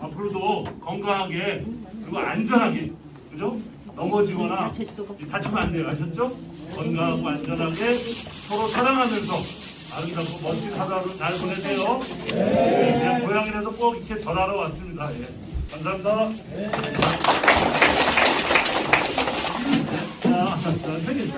앞으로도 건강하게 그리고 안전하게 그죠? 넘어지거나 다치면 안 돼요 아셨죠? 건강하고 안전하게 서로 사랑하면서 아름답고 멋진 하루를 잘 보내세요. 네. 제가 고향이라서 꼭 이렇게 전화로 왔습니다. 예. 감사합니다. 자, 선생님.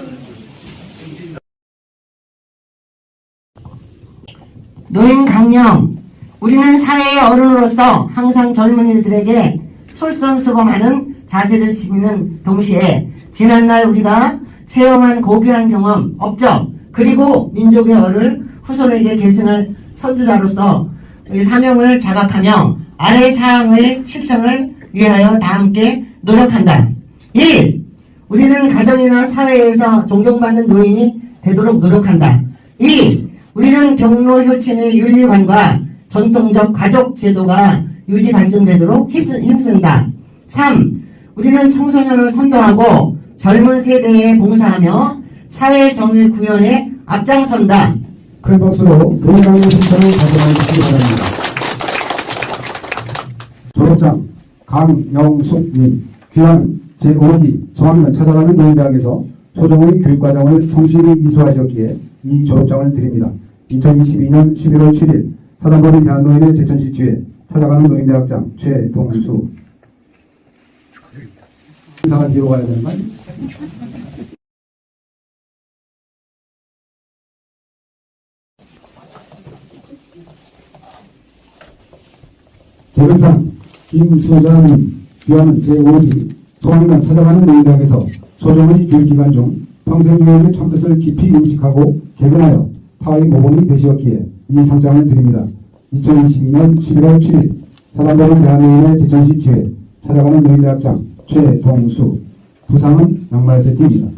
노인 강령 우리는 사회의 어른으로서 항상 젊은이들에게 솔선수범하는 자세를 지니는 동시에 지난날 우리가 체험한 고귀한 경험, 업적 그리고 민족의 얼을 후손에게 계승할 선두자로서 이 사명을 자각하며 아래 사항의 실천을 위하여 다 함께 노력한다. 1. 우리는 가정이나 사회에서 존경받는 노인이 되도록 노력한다. 2. 우리는 경로 효친의 윤리관과 전통적 가족 제도가 유지 발전되도록 힘쓴다. 3. 우리는 청소년을 선도하고 젊은 세대에 봉사하며 사회 정의 구현에 앞장선다. 큰 박수로 노인강의 순서를 가져가 주시기 바랍니다. 졸업장 강영숙님 귀한 제5기 종합면 찾아가는 노인대학에서 소정의 교육과정을 성실히 이수하셨기에 이 졸업장을 드립니다. 2022년 11월 7일 사단법인 대한노인의 제천시 주에 찾아가는 노인대학장 최동수 인사가 뒤로 가야 되는 거 아니에요? 개근상 김수자님 귀하는 제5기 소망만 찾아가는 노인대학에서 소정의 교육기간 중 평생교육의 참뜻을 깊이 인식하고 개근하여 타의 모범이 되시었기에 이 상장을 드립니다. 2022년 11월 7일 사단법인 대한노인의 제천시 주회 찾아가는 노인대학장 최동수 부상은 양말 세트입니다.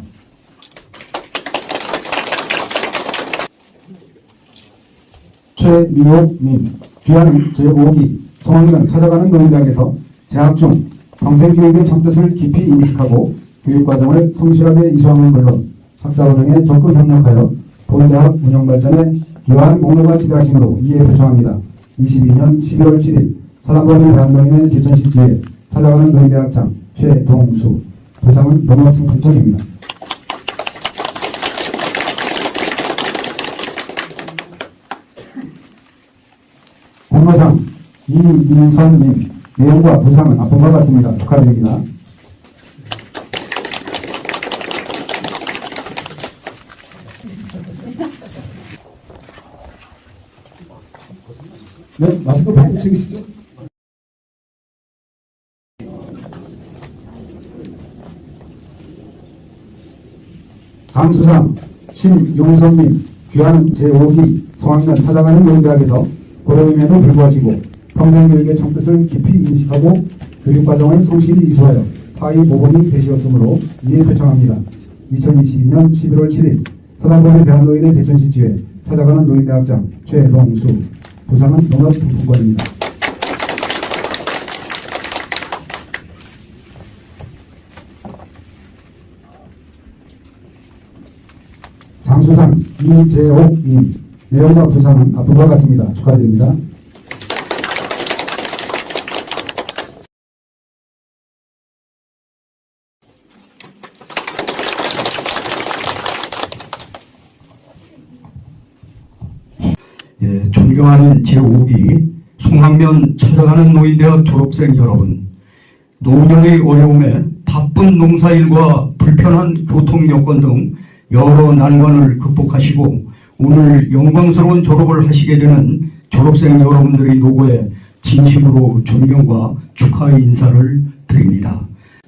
최미옥님 귀한 제5기 송학년 찾아가는 노인당에서 재학 중 평생교육의 참뜻을 깊이 인식하고 교육과정을 성실하게 이수하는 물론 학사운영에 적극 협력하여 본대학 운영 발전에 기여한 공로가 지대하심으로 이에 표창합니다. 22년 11월 7일 사단법인 대한노인의 제천시주에 찾아가는 노인대학장 최동수 도상은 농업승풍통입니다. 공로상 이민선님 내용과 부상은 앞번과 같습니다. 축하드립니다. 네, 마스크 벗고 챙기시죠. 장수상 신용선님 귀한 제5기 통학년 찾아가는 노인대학에서 고령임에도 불구하시고 평생교육의 참뜻을 깊이 인식하고 교육과정을 성실히 이수하여 타의 모범이 되시었으므로 이에 표창합니다. 2022년 11월 7일 서당법인 대한노인의 대천시 주에 찾아가는 노인대학장 최동수 부상은 농업상품권입니다. 장수상 이재옥님 내용과 부상은 앞으로와 같습니다. 축하드립니다. 예, 존경하는 제5기 송학면 찾아가는 노인대학 졸업생 여러분 노년의 어려움에 바쁜 농사일과 불편한 교통 여건 등 여러 난관을 극복하시고 오늘 영광스러운 졸업을 하시게 되는 졸업생 여러분들의 노고에 진심으로 존경과 축하의 인사를 드립니다.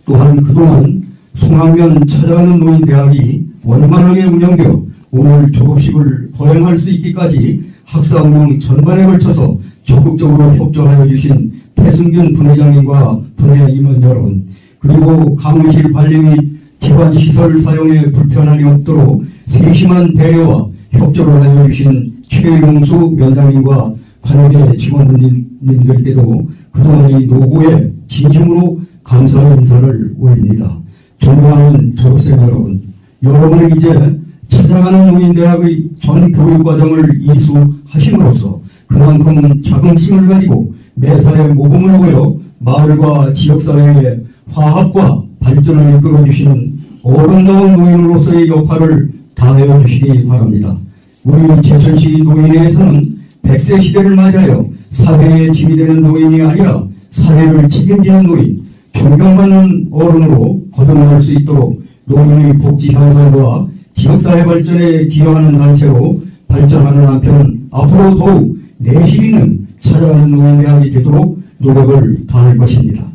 또한 그동안 송학면 찾아가는 노인대학이 원만하게 운영되어 오늘 졸업식을 거행할 수 있기까지 학사 운영 전반에 걸쳐서 적극적으로 협조하여 주신 배승균 분회장님과 분회 임원 여러분 그리고 강의실 관리 및 기관 시설 사용에 불편함이 없도록 세심한 배려와 협조를 하여 주신 최용수 위원장님과 관계 직원분들께도 그동안의 노고에 진심으로 감사의 인사를 올립니다. 존경하는 졸업생 여러분, 여러분은 이제 찾아가는 노인대학의 전 교육과정을 이수하심으로써 그만큼 자긍심을 가지고 매사에 모범을 보여 마을과 지역사회의 화합과 발전을 이끌어주시는 어른다운 노인으로서의 역할을 다하여 주시기 바랍니다. 우리 제천시 노인회에서는 100세 시대를 맞아요. 사회의 짐이 되는 노인이 아니라 사회를 책임지는 노인, 존경받는 어른으로 거듭날 수 있도록 노인의 복지 향상과 지역사회 발전에 기여하는 단체로 발전하는 한편 앞으로 더욱 내실 있는 찾아가는 노인대학이 되도록 노력을 다할 것입니다.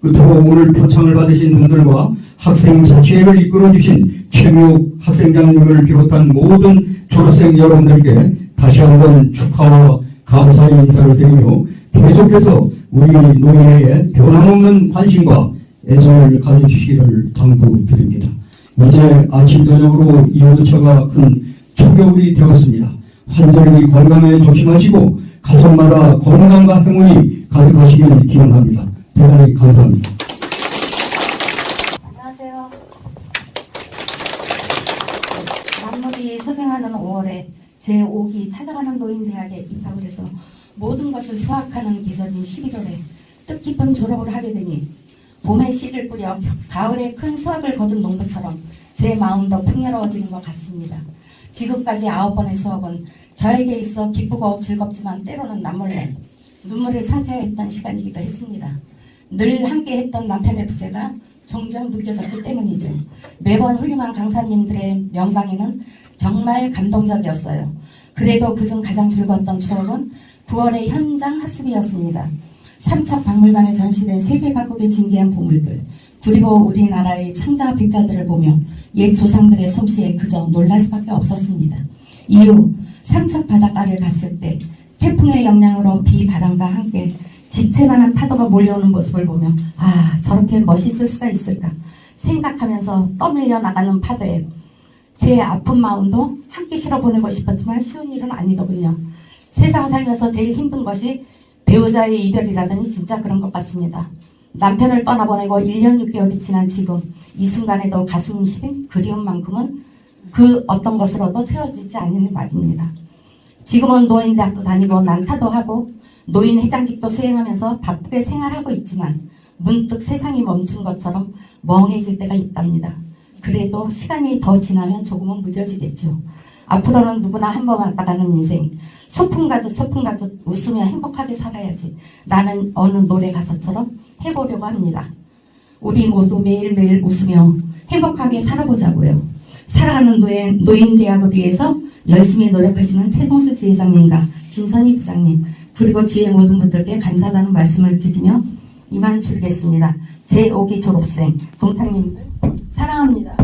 끝으로 오늘 표창을 받으신 분들과 학생 자치회를 이끌어주신 최묘 학생장님을 비롯한 모든 졸업생 여러분들께 다시 한번 축하와 감사의 인사를 드리며 계속해서 우리 노인회에 변함없는 관심과 애정을 가져주시기를 당부드립니다. 이제 아침 저녁으로 일교차가 큰 초겨울이 되었습니다. 환절기 건강에 조심하시고 가정마다 건강과 행운이 가득하시길 기원합니다. 대단히 감사합니다. 안녕하세요. 만물이 서생하는 5월에 제5기 찾아가는 노인대학에 입학을 해서 모든 것을 수학하는 기절인 11월에 뜻깊은 졸업을 하게 되니 봄에 씨를 뿌려 가을에 큰 수확을 거둔 농부처럼 제 마음도 풍요로워지는 것 같습니다. 지금까지 아홉 번의 수업은 저에게 있어 기쁘고 즐겁지만 때로는 남몰래 눈물을 삼켜야 했던 시간이기도 했습니다. 늘 함께 했던 남편의 부재가 종종 느껴졌기 때문이죠. 매번 훌륭한 강사님들의 명강의는 정말 감동적이었어요. 그래도 그중 가장 즐거웠던 추억은 9월의 현장 학습이었습니다. 삼척박물관에 전시된 세계 각국의 진귀한 보물들, 그리고 우리나라의 창자 백자들을 보며 옛 조상들의 솜씨에 그저 놀랄 수밖에 없었습니다. 이후 삼척 바닷가를 갔을 때 태풍의 영향으로 비 바람과 함께 집채만한 파도가 몰려오는 모습을 보며 아 저렇게 멋있을 수가 있을까 생각하면서 떠밀려 나가는 파도에 제 아픈 마음도 함께 실어보내고 싶었지만 쉬운 일은 아니더군요. 세상 살면서 제일 힘든 것이 배우자의 이별이라더니 진짜 그런 것 같습니다. 남편을 떠나보내고 1년 6개월이 지난 지금 이 순간에도 가슴 시린 그리움만큼은 그 어떤 것으로도 채워지지 않는 말입니다. 지금은 노인대학도 다니고 난타도 하고 노인 회장직도 수행하면서 바쁘게 생활하고 있지만 문득 세상이 멈춘 것처럼 멍해질 때가 있답니다. 그래도 시간이 더 지나면 조금은 무뎌지겠죠. 앞으로는 누구나 한 번 왔다 가는 인생. 소풍 가듯 소풍 가듯 웃으며 행복하게 살아야지. 나는 어느 노래 가사처럼 해보려고 합니다. 우리 모두 매일매일 웃으며 행복하게 살아보자고요. 사랑하는 노인, 노인 대학을 위해서 열심히 노력하시는 최동수 지회장님과 김선희 부장님 그리고 지회 모든 분들께 감사하다는 말씀을 드리며 이만 줄겠습니다. 제5기 졸업생 동창님들 사랑합니다.